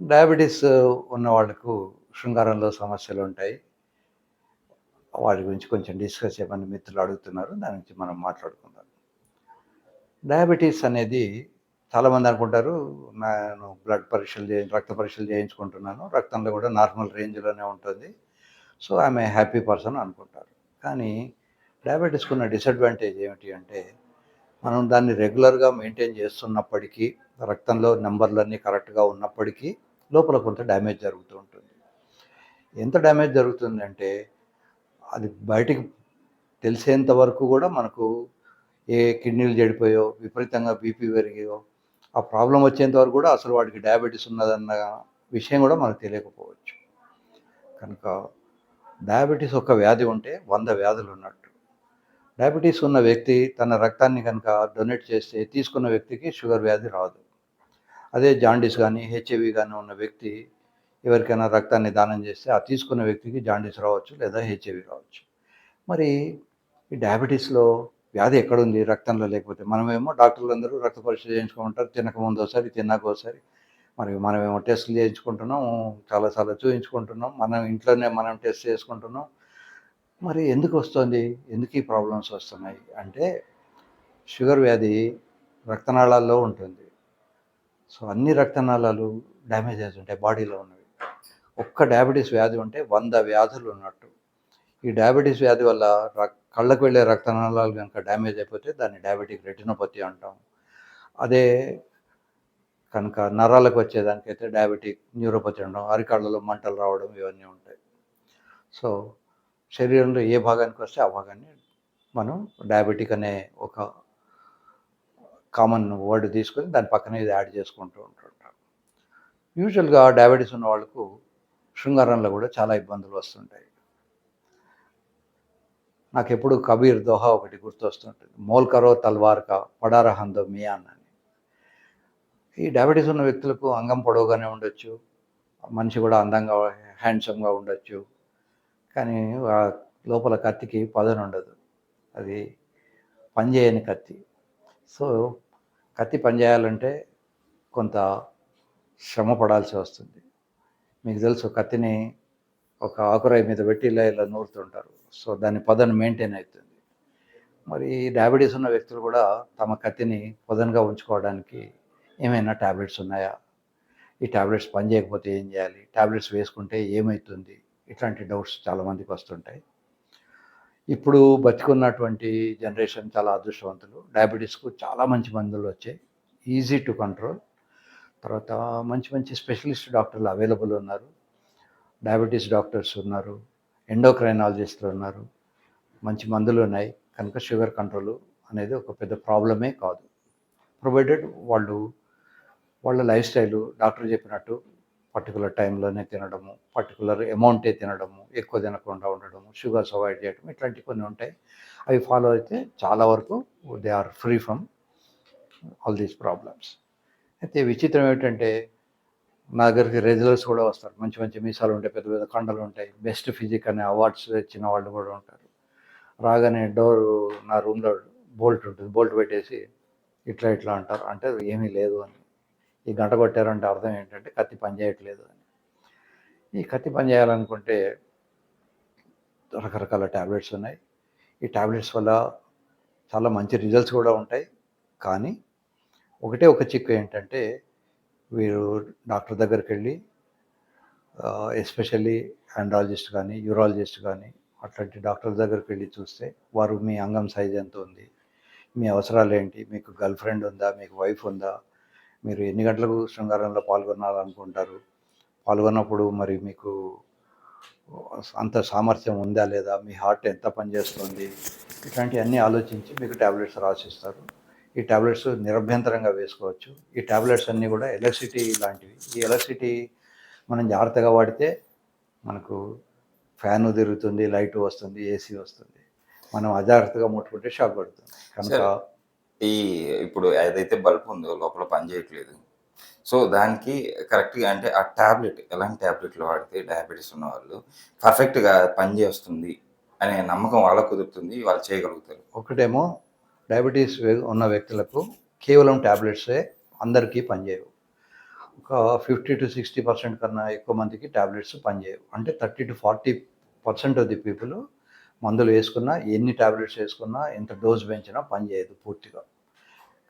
Diabetes ఉన్న వాళ్ళకు శృంగారంలో సమస్యలు ఉంటాయి. వాటి గురించి కొంచెం డిస్కస్ చేయమని మిత్రులు అడుగుతున్నారు. దాని గురించి మనం మాట్లాడుకుందాం. డయాబెటీస్ అనేది చాలామంది అనుకుంటారు నేను బ్లడ్ పరీక్షలు చేయి రక్త పరీక్షలు చేయించుకుంటున్నాను రక్తంలో కూడా నార్మల్ రేంజ్లోనే ఉంటుంది. సో ఆమె హ్యాపీ పర్సన్ అనుకుంటారు. కానీ డయాబెటీస్కి ఉన్న డిసడ్వాంటేజ్ ఏమిటి అంటే మనం దాన్ని రెగ్యులర్గా మెయింటైన్ చేస్తున్నప్పటికీ రక్తంలో నెంబర్లన్నీ కరెక్ట్గా ఉన్నప్పటికీ లోపల కొంత డ్యామేజ్ జరుగుతూ ఉంటుంది. ఎంత డ్యామేజ్ జరుగుతుందంటే అది బయటికి తెలిసేంత వరకు కూడా మనకు ఏ కిడ్నీలు చెడిపోయో విపరీతంగా బీపీ పెరిగాయో ఆ ప్రాబ్లం వచ్చేంత వరకు కూడా అసలు వాడికి డయాబెటీస్ ఉన్నదన్న విషయం కూడా మనకు తెలియకపోవచ్చు. కనుక డయాబెటీస్ ఒక వ్యాధి ఉంటే వంద వ్యాధులు ఉన్నట్టు. డయాబెటీస్ ఉన్న వ్యక్తి తన రక్తాన్ని కనుక డొనేట్ చేస్తే తీసుకున్న వ్యక్తికి షుగర్ వ్యాధి రాదు. అదే జాండీస్ కానీ హెచ్ఐవి కానీ ఉన్న వ్యక్తి ఎవరికైనా రక్తాన్ని దానం చేస్తే ఆ తీసుకున్న వ్యక్తికి జాండీస్ రావచ్చు లేదా హెచ్ఐవి రావచ్చు. మరి ఈ డయాబెటీస్లో వ్యాధి ఎక్కడుంది? రక్తంలో లేకపోతే మనమేమో డాక్టర్లు అందరూ రక్త పరీక్ష చేయించుకుంటారు తినకముందు ఒకసారి తిన్నాక ఒకసారి. మరి మనమేమో టెస్టులు చేయించుకుంటున్నాం చాలాసార్లు చూపించుకుంటున్నాం మనం ఇంట్లోనే మనం టెస్ట్ చేసుకుంటున్నాం. మరి ఎందుకు వస్తుంది? ఎందుకు ఈ ప్రాబ్లమ్స్ వస్తున్నాయి? అంటే షుగర్ వ్యాధి రక్తనాళాల్లో ఉంటుంది. సో అన్ని రక్తనాళాలు డ్యామేజెస్ ఉంటాయి బాడీలో ఉన్నవి. ఒక్క డయాబెటీస్ వ్యాధి ఉంటే వంద వ్యాధులు ఉన్నట్టు. ఈ డయాబెటీస్ వ్యాధి వల్ల కళ్ళకు వెళ్ళే రక్తనాళాలు కనుక డ్యామేజ్ అయిపోతే దాన్ని డయాబెటిక్ రెటినోపతి అంటాం. అదే కనుక నరాలకు వచ్చేదానికైతే డయాబెటిక్ న్యూరోపతి ఉండడం అరికాళ్ళలో మంటలు రావడం ఇవన్నీ ఉంటాయి. సో శరీరంలో ఏ భాగానికి వస్తే ఆ భాగాన్ని మనం డయాబెటిక్ అనే ఒక కామన్ వర్డ్ తీసుకొని దాని పక్కనే ఇది యాడ్ చేసుకుంటూ ఉంటుంటారు. యూజువల్గా డయాబెటీస్ ఉన్న వాళ్ళకు శృంగారంలో కూడా చాలా ఇబ్బందులు వస్తుంటాయి. నాకు ఎప్పుడు కబీర్ దోహా ఒకటి గుర్తొస్తుంటుంది. మోల్ కరో తల్వార్ కా పడార మియాన్ అని ఈ డయాబెటీస్ ఉన్న వ్యక్తులకు అంగం పొడవుగానే ఉండొచ్చు. మనిషి కూడా అందంగా హ్యాండ్సమ్గా ఉండొచ్చు. కానీ ఆ లోపల కత్తికి పదను ఉండదు అది పనిచేయని కత్తి. సో కత్తి పనిచేయాలంటే కొంత శ్రమ పడాల్సి వస్తుంది. మీకు తెలుసు కత్తిని ఒక ఆకురాయి మీద పెట్టి ఇలా ఇలా నూరుతుంటారు. సో దాని పొదను మెయింటైన్ అవుతుంది. మరి డయాబెటీస్ ఉన్న వ్యక్తులు కూడా తమ కత్తిని పొదనుగా ఉంచుకోవడానికి ఏమైనా ట్యాబ్లెట్స్ ఉన్నాయా? ఈ ట్యాబ్లెట్స్ పనిచేయకపోతే ఏం చేయాలి? ట్యాబ్లెట్స్ వేసుకుంటే ఏమవుతుంది? ఇట్లాంటి డౌట్స్ చాలామందికి వస్తుంటాయి. ఇప్పుడు బతికున్నటువంటి జనరేషన్ చాలా అదృష్టవంతులు. డయాబెటీస్కు చాలా మంచి మందులు వచ్చాయి. Easy to control. తర్వాత మంచి మంచి స్పెషలిస్ట్ డాక్టర్లు అవైలబుల్ ఉన్నారు. డయాబెటీస్ డాక్టర్స్ ఉన్నారు. ఎండోక్రైనాలజిస్టులు ఉన్నారు. మంచి మందులు ఉన్నాయి. కనుక షుగర్ కంట్రోల్ అనేది ఒక పెద్ద ప్రాబ్లమే కాదు. ప్రొవైడెడ్ వాళ్ళు వాళ్ళ లైఫ్ స్టైలు డాక్టర్ చెప్పినట్టు పర్టికులర్ టైంలోనే తినడము పర్టికులర్ అమౌంటే తినడము ఎక్కువ తినకుండా ఉండడము షుగర్స్ అవాయిడ్ చేయడం ఇట్లాంటివి కొన్ని ఉంటాయి. అవి ఫాలో అయితే చాలా వరకు they are free from all these problems అయితే విచిత్రం ఏమిటంటే నా దగ్గరికి రెగ్యులర్స్ కూడా వస్తారు. మంచి మంచి మీసాలు ఉంటాయి పెద్ద పెద్ద కండలు ఉంటాయి. బెస్ట్ ఫిజిక్ అనే అవార్డ్స్ ఇచ్చిన వాళ్ళు కూడా ఉంటారు. రాగానే డోర్ నా రూమ్లో బోల్ట్ ఉంటుంది. బోల్ట్ పెట్టేసి ఇట్లా ఇట్లా అంటారు. అంటే ఏమీ లేదు అని. ఈ గంట కొట్టారంటే అర్థం ఏంటంటే కత్తి పని చేయట్లేదు అని. ఈ కత్తి పని చేయాలనుకుంటే రకరకాల ట్యాబ్లెట్స్ ఉన్నాయి. ఈ ట్యాబ్లెట్స్ వల్ల చాలా మంచి రిజల్ట్స్ కూడా ఉంటాయి. కానీ ఒకటే ఒక చిక్కు ఏంటంటే వీరు డాక్టర్ దగ్గరికి వెళ్ళి ఎస్పెషల్లీ ఆండ్రాలజిస్ట్ కానీ యూరాలజిస్ట్ కానీ అట్లాంటి డాక్టర్ దగ్గరికి వెళ్ళి చూస్తే వారు మీ అంగం సైజ్ ఎంత ఉంది? మీ అవసరాలు ఏంటి? మీకు గర్ల్ ఫ్రెండ్ ఉందా? మీకు వైఫ్ ఉందా? మీరు ఎన్ని గంటలకు శృంగారంలో పాల్గొనాలనుకుంటారు? పాల్గొన్నప్పుడు మరి మీకు అంత సామర్థ్యం ఉందా లేదా? మీ హార్ట్ ఎంత పనిచేస్తుంది? ఇట్లాంటివన్నీ ఆలోచించి మీకు ట్యాబ్లెట్స్ రాసిస్తారు. ఈ ట్యాబ్లెట్స్ నిరభ్యంతరంగా వేసుకోవచ్చు. ఈ ట్యాబ్లెట్స్ అన్నీ కూడా ఎలక్ట్రిసిటీ లాంటివి. ఈ ఎలక్ట్రిసిటీ మనం జాగ్రత్తగా వాడితే మనకు ఫ్యాన్ తిరుగుతుంది లైట్ వస్తుంది ఏసీ వస్తుంది. మనం అజాగ్రత్తగా ముట్టుకుంటే షాక్ పడుతుంది. కనుక ఈ ఇప్పుడు ఏదైతే బల్బ్ ఉందో లోపల పనిచేయట్లేదు సో దానికి కరెక్ట్గా అంటే ఆ ట్యాబ్లెట్ ఎలాంటి ట్యాబ్లెట్లు వాడితే డయాబెటీస్ ఉన్న వాళ్ళు పర్ఫెక్ట్గా పనిచేస్తుంది అనే నమ్మకం వాళ్ళకు కుదురుతుంది వాళ్ళు చేయగలుగుతారు. ఒకటేమో డయాబెటీస్ ఉన్న వ్యక్తులకు కేవలం ట్యాబ్లెట్సే అందరికీ పనిచేయవు ఒక ఫిఫ్టీ టు సిక్స్టీ పర్సెంట్ కన్నా ఎక్కువ మందికి ట్యాబ్లెట్స్ పనిచేయవు అంటే thirty to forty percent of the people మందులు వేసుకున్నా ఎన్ని ట్యాబ్లెట్స్ వేసుకున్నా ఎంత డోస్ పెంచినా పనిచేయదు పూర్తిగా.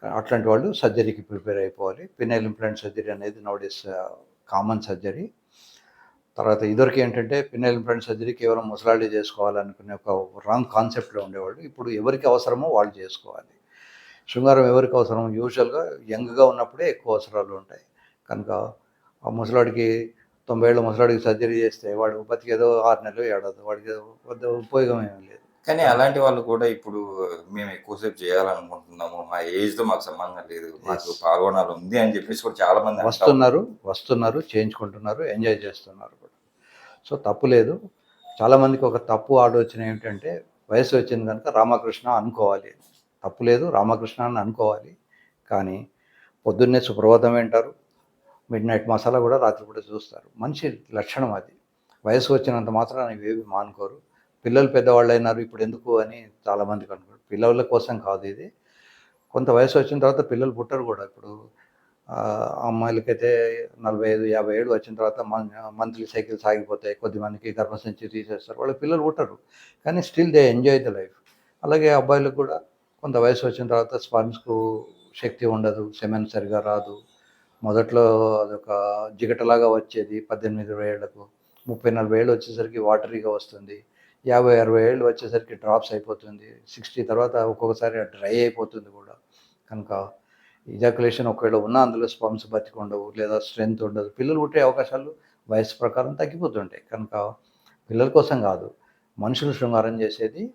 అట్లాంటి వాళ్ళు సర్జరీకి ప్రిపేర్ అయిపోవాలి. పినైల్ ఇంప్లాంట్ సర్జరీ అనేది నోడీస్ కామన్ సర్జరీ. తర్వాత ఇదివరకు ఏంటంటే పినైల్ ఇంప్లాంట్ సర్జరీ కేవలం ముసలాళ్ళు చేసుకోవాలనుకునే ఒక రాంగ్ కాన్సెప్ట్లో ఉండేవాళ్ళు. ఇప్పుడు ఎవరికి అవసరమో వాళ్ళు చేసుకోవాలి. శృంగారం ఎవరికి అవసరం యూజువల్గా యంగ్గా ఉన్నప్పుడే ఎక్కువ అవసరాలు ఉంటాయి. కనుక ఆ ముసలాడికి తొంభై ఏళ్ళ ముసలాడికి సర్జరీ చేస్తే వాడు బతికేదో ఆరు నెలలు ఏడాది వాడికి వద్ద ఉపయోగం ఏమీ లేదు. కానీ అలాంటి వాళ్ళు కూడా ఇప్పుడు మేము ఎక్కువసేపు చేయాలనుకుంటున్నాము. మా ఏజ్తో మాకు సంబంధం లేదు. మాకు. పాల్గొనాలి ఉంది అని చెప్పేసి కూడా చాలా మంది. వస్తున్నారు వస్తున్నారు చేయించుకుంటున్నారు ఎంజాయ్ చేస్తున్నారు కూడా. సో తప్పు లేదు. చాలామందికి ఒక తప్పు ఆలోచన ఏమిటంటే వయసు వచ్చింది కనుక రామకృష్ణ అనుకోవాలి. తప్పు లేదు రామకృష్ణ అని అనుకోవాలి. కానీ పొద్దున్నే సుప్రభాతం వింటారు. మిడ్ నైట్ మసాలా కూడా రాత్రిపూట చూస్తారు. మనిషి లక్షణం అది. వయసు వచ్చినంత మాత్రాన ఇవేవి మానుకోరు. పిల్లలు పెద్దవాళ్ళు అయినారు ఇప్పుడు ఎందుకు అని చాలామందికి అనుకోరు. పిల్లల కోసం కాదు ఇది. కొంత వయసు వచ్చిన తర్వాత పిల్లలు పుట్టరు కూడా. ఇప్పుడు అమ్మాయిలకైతే నలభై ఐదు యాభై ఏడు వచ్చిన తర్వాత మంత్లీ సైకిల్ సాగిపోతాయి కొద్దిమందికి గర్భసంచి తీసేస్తారు. వాళ్ళ పిల్లలు పుట్టరు. కానీ still they enjoy the life. అలాగే అబ్బాయిలకు కూడా కొంత వయసు వచ్చిన తర్వాత స్పర్మ్స్కు శక్తి ఉండదు. సెమెన్ సరిగా రాదు. మొదట్లో అదొక జిగటలాగా వచ్చేది పద్దెనిమిది ఇరవై ఏళ్ళకు ముప్పై నలభై ఏళ్ళు వచ్చేసరికి వాటరీగా వస్తుంది. యాభై అరవై ఏళ్ళు వచ్చేసరికి డ్రాప్స్ అయిపోతుంది. సిక్స్టీ తర్వాత ఒక్కొక్కసారి డ్రై అయిపోతుంది కూడా. కనుక ఇజాకులేషన్ ఒకవేళ ఉన్న అందులో స్పమ్స్ బతికి ఉండవు లేదా స్ట్రెంగ్త్ ఉండదు. పిల్లలు పుట్టే అవకాశాలు వయసు ప్రకారం తగ్గిపోతుంటాయి. కనుక పిల్లల కోసం కాదు మనుషులు శృంగారం చేసేది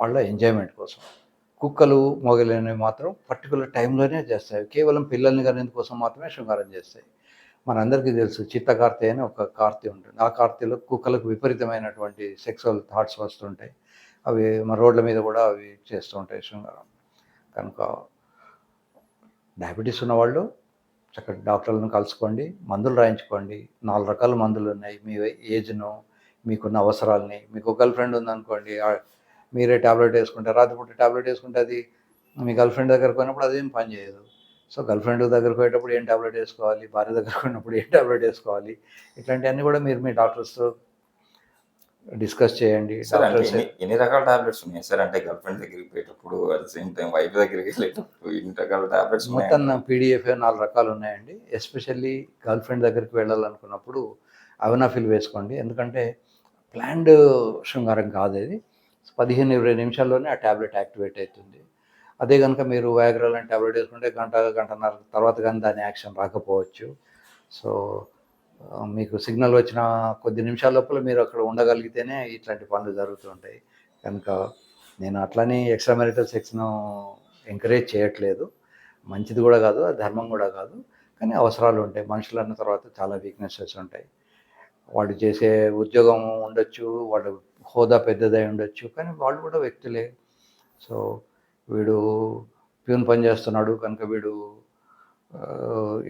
వాళ్ళ ఎంజాయ్మెంట్ కోసం. కుక్కలు మొగలైనవి మాత్రం పర్టికులర్ టైంలోనే చేస్తాయి. కేవలం పిల్లల్ని కనేందుకోసం మాత్రమే శృంగారం చేస్తాయి. మనందరికీ తెలుసు చిత్తకార్తె అని ఒక కార్తె ఉంటుంది. ఆ కార్తెలో కుక్కలకు విపరీతమైనటువంటి సెక్సువల్ థాట్స్ వస్తుంటాయి. అవి మన రోడ్ల మీద కూడా అవి చేస్తూ ఉంటాయి శృంగారం. కనుక డయాబెటీస్ ఉన్నవాళ్ళు చక్కటి డాక్టర్లను కలుసుకోండి మందులు రాయించుకోండి. నాలుగు రకాల మందులు ఉన్నాయి. మీ ఏజ్ను మీకున్న అవసరాలని. మీకు గర్ల్ ఫ్రెండ్ ఉందనుకోండి మీరే టాబ్లెట్ వేసుకుంటే రాత్రిపూట టాబ్లెట్ వేసుకుంటే అది మీ గర్ల్ ఫ్రెండ్ దగ్గరకు పోయినప్పుడు అదేం పని చేయదు. సో గర్ల్ ఫ్రెండ్ దగ్గరకు పోయేటప్పుడు ఏం టాబ్లెట్ వేసుకోవాలి? భార్య దగ్గరకు పోయినప్పుడు ఏం టాబ్లెట్ వేసుకోవాలి? ఇట్లాంటివన్నీ కూడా మీరు మీ డాక్టర్స్తో డిస్కస్ చేయండి. ఎన్ని ఎన్ని రకాల టాబ్లెట్స్ ఉన్నాయి సార్? అంటే గర్ల్ ఫ్రెండ్ దగ్గరికి పోయేటప్పుడు అట్ సేమ్ టైం వైఫ్ దగ్గరికి వెళ్ళేటప్పుడు ఇన్ని రకాల టాబ్లెట్స్ మొత్తం పీడిఎఫ్ నాలుగు రకాలు ఉన్నాయండి. ఎస్పెషల్లీ గర్ల్ ఫ్రెండ్ దగ్గరికి వెళ్ళాలనుకున్నప్పుడు అవనాఫిల్ వేసుకోండి. ఎందుకంటే ప్లాన్డ్ శృంగారం కాదు ఇది పదిహేను ఇరవై నిమిషాల్లోనే ఆ ట్యాబ్లెట్ యాక్టివేట్ అవుతుంది. అదే కనుక మీరు వ్యాగ్రా లాంటి ట్యాబ్లెట్ వేసుకుంటే గంట గంటన్నర తర్వాత కానీ దాని యాక్షన్ రాకపోవచ్చు. సో మీకు సిగ్నల్ వచ్చిన కొద్ది నిమిషాల లోపల మీరు అక్కడ ఉండగలిగితేనే ఇట్లాంటి పనులు జరుగుతుంటాయి కనుక నేను అట్లానే ఎక్స్ట్రా మ్యారిటల్ సెక్స్ను ఎంకరేజ్ చేయట్లేదు. మంచిది కూడా కాదు ధర్మం కూడా కాదు. కానీ అవసరాలు ఉంటాయి. మనుషులు అన్న తర్వాత చాలా వీక్నెసెస్ ఉంటాయి. వాడు చేసే ఉద్యోగం ఉండొచ్చు వాడు హోదా పెద్దదై ఉండొచ్చు. కానీ వాళ్ళు కూడా వ్యక్తులే. సో వీడు ప్యూన్ పని చేస్తున్నాడు కనుక వీడు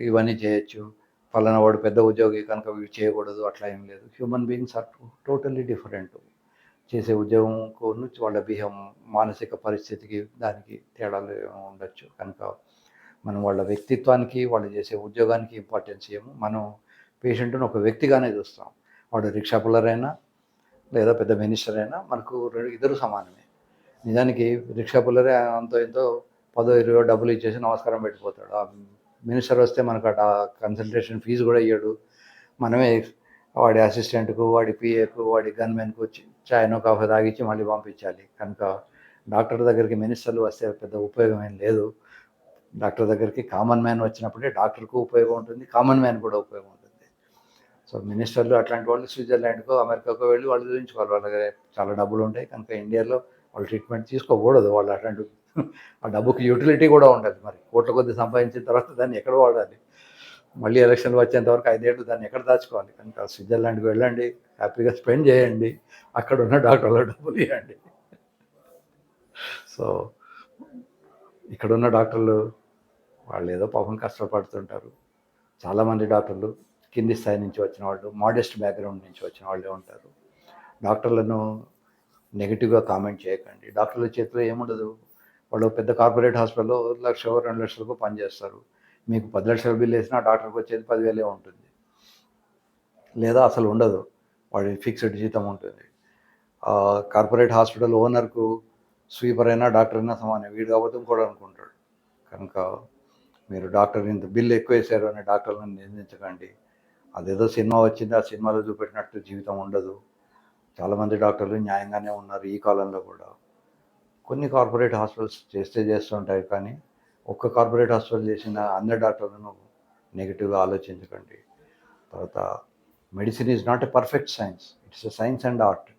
ఇవన్నీ చేయొచ్చు. ఫలానా వాడు పెద్ద ఉద్యోగి కనుక వీడు చేయకూడదు అట్లా ఏం లేదు. Human beings are totally different. చేసే ఉద్యోగంకు నుంచి వాళ్ళ బిహేవ్ మానసిక పరిస్థితికి దానికి తేడాలు ఉండొచ్చు. కనుక మనం వాళ్ళ వ్యక్తిత్వానికి వాళ్ళు చేసే ఉద్యోగానికి ఇంపార్టెన్స్ ఇవ్వము మనం పేషెంట్ను ఒక వ్యక్తిగానే చూస్తాం. వాడు రిక్షా పుల్లర్ అయినా లేదా పెద్ద మినిస్టర్ అయినా మనకు రెండు ఇద్దరు సమానమే. నిజానికి రిక్షా పుల్లరే అంతో ఎంతో పదో ఇరవై డబ్బులు ఇచ్చేసి నమస్కారం పెట్టిపోతాడు. ఆ మినిస్టర్ వస్తే మనకు అటు కన్సల్టేషన్ ఫీజు కూడా ఇయ్యాడు. మనమే వాడి అసిస్టెంట్కు వాడి పిఏకు వాడి గన్మెన్కు చాయ్నో కాఫీ తాగిచ్చి మళ్ళీ పంపించాలి. కనుక డాక్టర్ దగ్గరికి మినిస్టర్లు వస్తే పెద్ద ఉపయోగం ఏం లేదు. డాక్టర్ దగ్గరికి కామన్ మ్యాన్ వచ్చినప్పుడే డాక్టర్కు ఉపయోగం ఉంటుంది. కామన్ మ్యాన్ కూడా ఉపయోగం ఉంటుంది సో మినిస్టర్లు అట్లాంటి వాళ్ళు స్విట్జర్లాండ్కో అమెరికాకో వెళ్ళి వాళ్ళు చూపించుకోవాలి వాళ్ళ దగ్గర చాలా డబ్బులు ఉంటాయి. కనుక ఇండియాలో వాళ్ళు ట్రీట్మెంట్ తీసుకోకూడదు. వాళ్ళు అట్లాంటి ఆ డబ్బుకి యూటిలిటీ కూడా ఉండదు. మరి కోట్ల కొద్ది సంపాదించిన తర్వాత దాన్ని ఎక్కడ వాడాలి? మళ్ళీ ఎలక్షన్లు వచ్చేంత వరకు ఐదేళ్ళు దాన్ని ఎక్కడ దాచుకోవాలి? కనుక స్విట్జర్లాండ్కి వెళ్ళండి. హ్యాపీగా స్పెండ్ చేయండి. అక్కడ ఉన్న డాక్టర్ల డబ్బులు ఇవ్వండి. సో ఇక్కడ ఉన్న డాక్టర్లు వాళ్ళు ఏదో పాపం కష్టపడుతుంటారు. చాలామంది డాక్టర్లు కింది స్థాయి నుంచి వచ్చిన వాళ్ళు మోడెస్ట్ బ్యాక్గ్రౌండ్ నుంచి వచ్చిన వాళ్ళే ఉంటారు. డాక్టర్లను నెగిటివ్గా కామెంట్ చేయకండి. డాక్టర్ల చేతిలో ఏముండదు. వాళ్ళు పెద్ద కార్పొరేట్ హాస్పిటల్లో లక్ష రెండు లక్షలకు పనిచేస్తారు మీకు పది లక్షల బిల్లు వేసినా డాక్టర్కి వచ్చేది పదివేలే ఉంటుంది. లేదా అసలు ఉండదు. వాడి ఫిక్స్డ్ జీతం ఉంటుంది. కార్పొరేట్ హాస్పిటల్ ఓనర్కు స్వీపర్ అయినా డాక్టర్ అయినా సమానం. వీడు కాకపోతే ఇంకోటి అనుకుంటాడు. కనుక మీరు డాక్టర్ ఇంత బిల్లు ఎక్కువ వేశారు అని డాక్టర్లను నిందించకండి. అదేదో సినిమా వచ్చింది ఆ సినిమాలో చూపెట్టినట్టు జీవితం ఉండదు. చాలామంది డాక్టర్లు న్యాయంగానే ఉన్నారు ఈ కాలంలో కూడా. కొన్ని కార్పొరేట్ హాస్పిటల్స్ చేస్తే చేస్తుంటాయి కానీ ఒక్క కార్పొరేట్ హాస్పిటల్ చేసిన అందరి డాక్టర్లను నెగిటివ్గా ఆలోచించకండి. తర్వాత medicine is not a perfect science it's a science and art.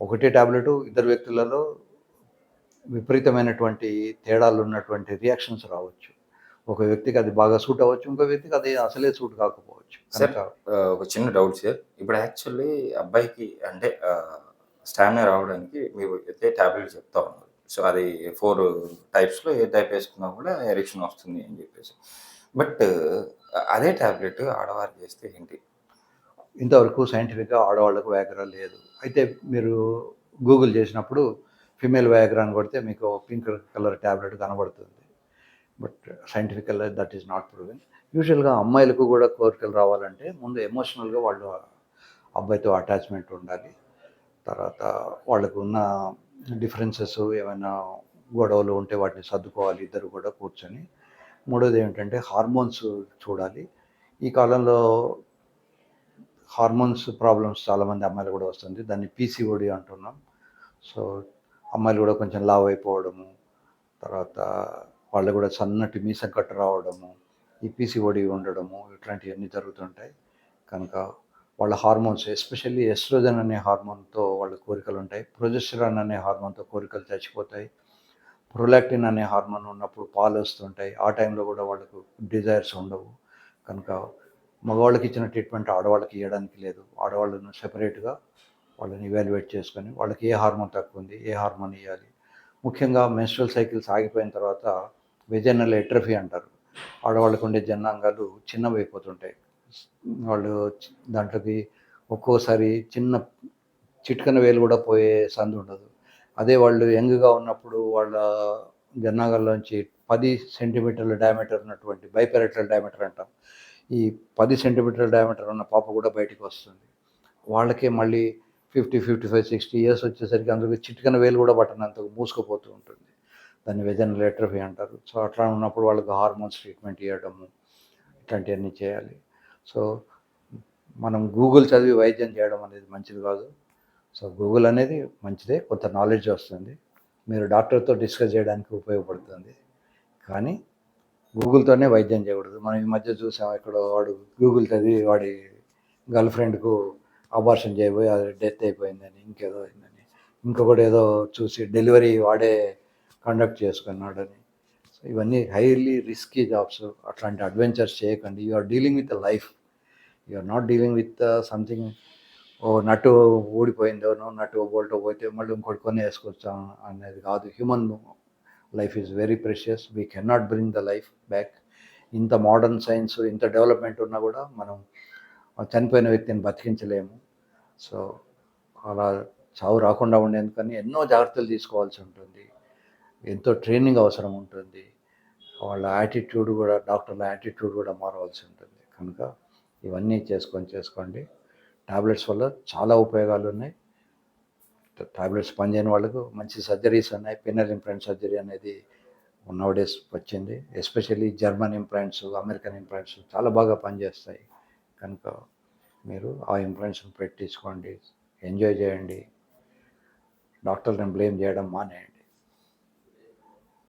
ఒకటే టాబ్లెట్ ఇద్దరు వ్యక్తులలో విపరీతమైనటువంటి తేడాలు ఉన్నటువంటి రియాక్షన్స్ రావచ్చు. ఒక వ్యక్తికి అది బాగా సూట్ అవ్వచ్చు ఇంకో వ్యక్తికి అది అసలే సూట్ కాకపోవచ్చు. సార్ ఒక చిన్న డౌట్ సార్. ఇప్పుడు యాక్చువల్లీ అబ్బాయికి అంటే స్టామినా రావడానికి మీరు అయితే ట్యాబ్లెట్ చెప్తా ఉన్నారు. సో అది ఫోర్ టైప్స్లో ఏ టైప్ వేసుకున్నా కూడా ఎరిక్షన్ వస్తుంది అని చెప్పేసి. బట్ అదే ట్యాబ్లెట్ ఆడవారికి చేస్తే ఏంటి? ఇంతవరకు సైంటిఫిక్గా ఆడవాళ్ళకు వ్యాగ్రా లేదు. అయితే మీరు గూగుల్ చేసినప్పుడు ఫిమేల్ వ్యాగ్రా అని కొడితే మీకు పింక్ కలర్ ట్యాబ్లెట్ కనబడుతుంది. But scientifical that is not proven. యూజువల్గా అమ్మాయిలకు కూడా కోరికలు రావాలంటే ముందు ఎమోషనల్గా వాళ్ళు అబ్బాయితో అటాచ్మెంట్ ఉండాలి. తర్వాత వాళ్ళకు ఉన్న డిఫరెన్సెస్ ఏమైనా గొడవలు ఉంటే వాటిని సర్దుకోవాలి ఇద్దరు కూడా కూర్చొని. మూడోది ఏమిటంటే హార్మోన్స్ చూడాలి. ఈ కాలంలో హార్మోన్స్ ప్రాబ్లమ్స్ చాలామంది అమ్మాయిలు కూడా వస్తుంది. దాన్ని పీసీఓడి అంటున్నాం. సో అమ్మాయిలు కూడా కొంచెం లావ్ అయిపోవడము. తర్వాత వాళ్ళు కూడా సన్నటి మీసం కట్టు రావడము ఈపీసీ ఒడి ఉండడము ఇట్లాంటివన్నీ జరుగుతుంటాయి. కనుక వాళ్ళ హార్మోన్స్ ఎస్పెషల్లీ ఎస్ట్రోజన్ అనే హార్మోన్తో వాళ్ళ కోరికలు ఉంటాయి. ప్రొజెస్టరాన్ అనే హార్మోన్తో కోరికలు చచ్చిపోతాయి. ప్రొలాక్టిన్ అనే హార్మోన్ ఉన్నప్పుడు పాలు వస్తుంటాయి. ఆ టైంలో కూడా వాళ్ళకు డిజైర్స్ ఉండవు. కనుక మగవాళ్ళకి ఇచ్చిన ట్రీట్మెంట్ ఆడవాళ్ళకి ఇవ్వడానికి లేదు. ఆడవాళ్ళను సెపరేట్గా వాళ్ళని ఇవాల్యుయేట్ చేసుకొని వాళ్ళకి ఏ హార్మోన్ తక్కువ ఉంది ఏ హార్మోన్ ఇవ్వాలి. ముఖ్యంగా మెన్స్ట్రల్ సైకిల్స్ ఆగిపోయిన తర్వాత వెజనల్ ఎట్రఫీ అంటారు. ఆడవాళ్ళకు ఉండే జనాంగాలు చిన్నవి అయిపోతుంటాయి వాళ్ళు దాంట్లోకి ఒక్కోసారి చిన్న చిట్కన వేలు కూడా పోయే సందు ఉండదు. అదే వాళ్ళు యంగ్గా ఉన్నప్పుడు వాళ్ళ జనాగాల్లోంచి పది సెంటీమీటర్ల డయామీటర్ ఉన్నటువంటి బైపెరటల్ డయామీటర్ అంటాం. ఈ పది సెంటీమీటర్ల డయామీటర్ ఉన్న పాప కూడా బయటికి వస్తుంది. వాళ్ళకే మళ్ళీ fifty fifty five sixty years వచ్చేసరికి అందుకు చిటికన వేలు కూడా బట్టనంత మూసుకుపోతూ ఉంటుంది. దాన్ని వెజన్ ఎట్రఫీ అంటారు. సో అట్లా ఉన్నప్పుడు వాళ్ళకి హార్మోన్స్ ట్రీట్మెంట్ ఇవ్వడము ఇట్లాంటివన్నీ చేయాలి. సో మనం గూగుల్ చదివి వైద్యం చేయడం అనేది మంచిది కాదు. సో గూగుల్ అనేది మంచిదే కొంత నాలెడ్జ్ వస్తుంది. మీరు డాక్టర్తో డిస్కస్ చేయడానికి ఉపయోగపడుతుంది. కానీ గూగుల్తోనే వైద్యం చేయకూడదు. మనం ఈ మధ్య చూసాం ఇక్కడ వాడు గూగుల్ చదివి వాడి గర్ల్ ఫ్రెండ్కు అబార్షన్ చేయబోయి అది డెత్ అయిపోయిందని ఇంకేదో అయిందని ఇంకొకటి ఏదో చూసి డెలివరీ వాడే కండక్ట్ చేసుకున్నాడని. సో ఇవన్నీ హైలీ రిస్కీ జాబ్స్ అట్లాంటి అడ్వెంచర్స్ చేయకండి. You are dealing with life you are not dealing with something oh nut ఊడిపోయిందోనో నటు బోల్టో పోతే మళ్ళీ ఇంకోటి కొని వేసుకొచ్చాం అనేది కాదు. Human life is very precious we cannot bring the life back ఇంత మోడర్న్ సైన్స్ ఇంత డెవలప్మెంట్ ఉన్నా కూడా మనం చనిపోయిన వ్యక్తిని బతికించలేము. సో అలా చావు రాకుండా ఉండేందుకని ఎన్నో జాగ్రత్తలు తీసుకోవాల్సి ఉంటుంది. ఎంతో ట్రైనింగ్ అవసరం ఉంటుంది. వాళ్ళ యాటిట్యూడ్ కూడా డాక్టర్ల యాటిట్యూడ్ కూడా మారవలసి ఉంటుంది. కనుక ఇవన్నీ చేసుకొని చేసుకోండి. టాబ్లెట్స్ వల్ల చాలా ఉపయోగాలు ఉన్నాయి. టాబ్లెట్స్ పనిచేయని వాళ్ళకు మంచి సర్జరీస్ ఉన్నాయి. పెన్నర్ ఇంప్లాంట్ సర్జరీ అనేది నవడేస్ వచ్చింది. Especially German implants American implants చాలా బాగా పనిచేస్తాయి. కనుక మీరు ఆ ఇంప్లాంట్స్ని పెట్టించుకోండి. ఎంజాయ్ చేయండి. డాక్టర్ని బ్లేమ్ చేయడం మానేయండి.